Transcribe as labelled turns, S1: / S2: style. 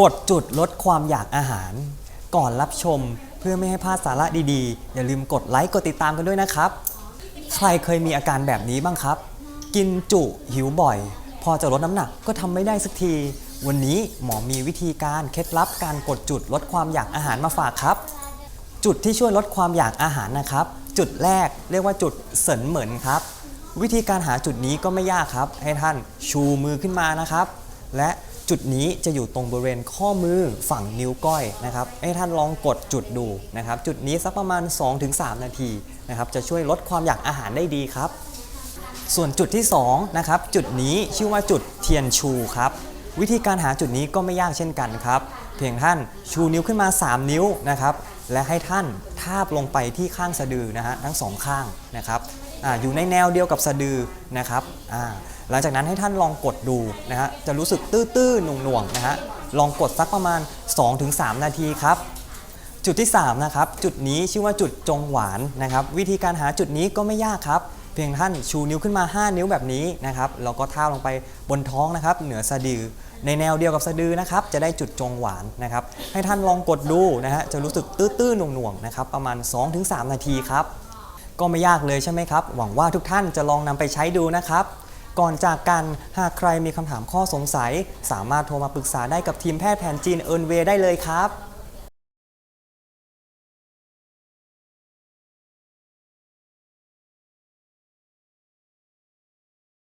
S1: กดจุดลดความอยากอาหาร ก่อนรับชมเพื่อไม่ให้พลาดสาระดีๆ อย่าลืมกดไลค์กดติดตามกันด้วยนะครับ ใครเคยมีอาการแบบนี้บ้างครับ กินจุหิวบ่อย พอจะลดน้ำหนักก็ทำไม่ได้สักที วันนี้หมอมีวิธีการเคล็ดลับการกดจุดลดความอยากอาหารมาฝากครับ จุดที่ช่วยลดความอยากอาหารนะครับ จุดแรกเรียกว่าจุดเสรินเหมือนครับ วิธีการหาจุดนี้ก็ไม่ยากครับ ให้ท่านชูมือขึ้นมานะครับ และจุดนี้จะอยู่ตรงบริเวณข้อมือฝั่งนิ้วก้อยนะครับให้ท่านลองกดจุดดูนะครับ จุดนี้สักประมาณ 2-3 นาทีนะครับจะช่วยลดความอยากอาหารได้ดีครับ ส่วนจุดที่2นะครับจุดนี้ชื่อว่าจุดเทียนชูครับวิธีการหาจุดนี้ก็ไม่ยากเช่นกันครับ เพียงท่านชูนิ้วขึ้นมา 3 นิ้วนะครับและให้ท่านทาบลงไปที่ข้างสะดือนะฮะทั้งสองข้างนะครับ ออยู่ในแนวเดียวกับสะดือนะครับหลังจากนั้นให้ท่านลองกดดูนะฮะจะรู้สึกตื้อๆหน่วงๆนะฮะลองกดสักประมาณ 2-3 นาทีครับจุดที่ 3 นะครับ จุดนี้ชื่อว่าจุดจงหวานนะครับ วิธีการหาจุดนี้ก็ไม่ยากครับ เพียงท่านชูนิ้วขึ้นมา 5 นิ้วแบบนี้นะครับแล้วก็ท่าลงไปบนท้องนะครับ เหนือสะดือ ในแนวเดียวกับสะดือนะครับ จะได้จุดจงหวานนะครับ ให้ท่านลองกดดูนะฮะจะรู้สึกตื้อๆหน่วงๆนะครับประมาณ 2-3 นาทีครับ ก็ไม่ยากเลยใช่ไหมครับ หวังว่าทุกท่านจะลองนำไปใช้ดูนะครับ ก่อนจากกันหากใครมีคำถามข้อสงสัย สามารถโทรมาปรึกษาได้กับทีมแพทย์แผนจีนเอิร์นเวย์ได้เลยครับ